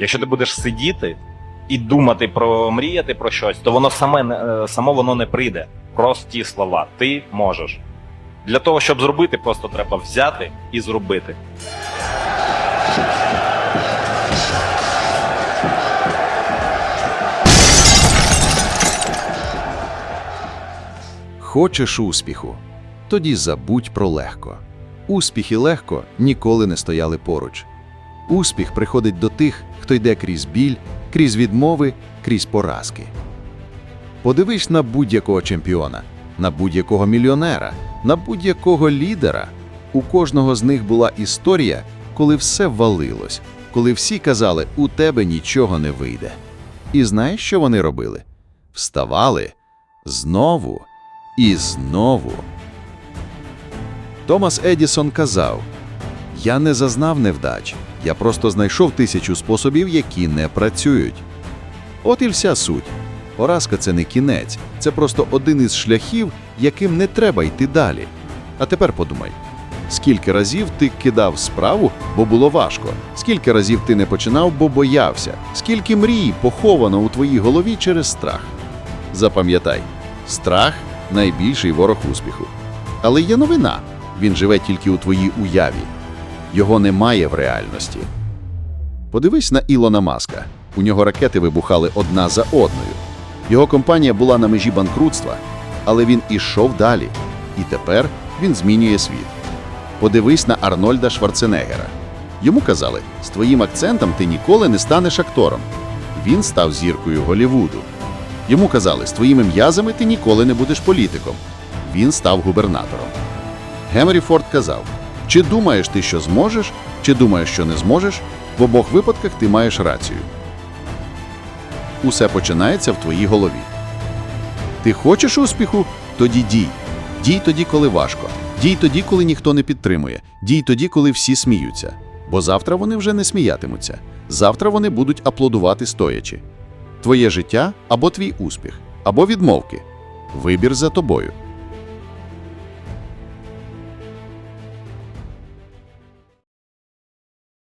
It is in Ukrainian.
Якщо ти будеш сидіти і думати про мріяти про щось, то воно саме е, само воно не прийде. Прості слова. Ти можеш. Для того, щоб зробити, просто треба взяти і зробити. Хочеш успіху? Тоді забудь про легко. Успіх і легко ніколи не стояли поруч. Успіх приходить до тих, хто йде крізь біль, крізь відмови, крізь поразки. Подивись на будь-якого чемпіона, на будь-якого мільйонера, на будь-якого лідера. У кожного з них була історія, коли все валилось, коли всі казали, у тебе нічого не вийде. І знаєш, що вони робили? Вставали знову і знову. Томас Едісон казав: Я не зазнав невдач, я просто знайшов тисячу способів, які не працюють. От і вся суть. Поразка це не кінець, це просто один із шляхів, яким не треба йти далі. А тепер подумай, скільки разів ти кидав справу, бо було важко, скільки разів ти не починав, бо боявся, скільки мрій поховано у твоїй голові через страх. Запам'ятай, страх найбільший ворог успіху. Але є новина він живе тільки у твоїй уяві. Його немає в реальності. Подивись на Ілона Маска. У нього ракети вибухали одна за одною. Його компанія була на межі банкрутства, але він ішов далі. І тепер він змінює світ. Подивись на Арнольда Шварценеггера. Йому казали, з твоїм акцентом ти ніколи не станеш актором. Він став зіркою Голівуду. Йому казали, з твоїми м'язами ти ніколи не будеш політиком. Він став губернатором. Генрі Форд казав: чи думаєш ти, що зможеш, чи думаєш, що не зможеш, в обох випадках ти маєш рацію. Усе починається в твоїй голові. Ти хочеш успіху? Тоді дій. Дій тоді, коли важко. Дій тоді, коли ніхто не підтримує. Дій тоді, коли всі сміються. Бо завтра вони вже не сміятимуться. Завтра вони будуть аплодувати стоячи. Твоє життя або твій успіх, або відмовки. Вибір за тобою.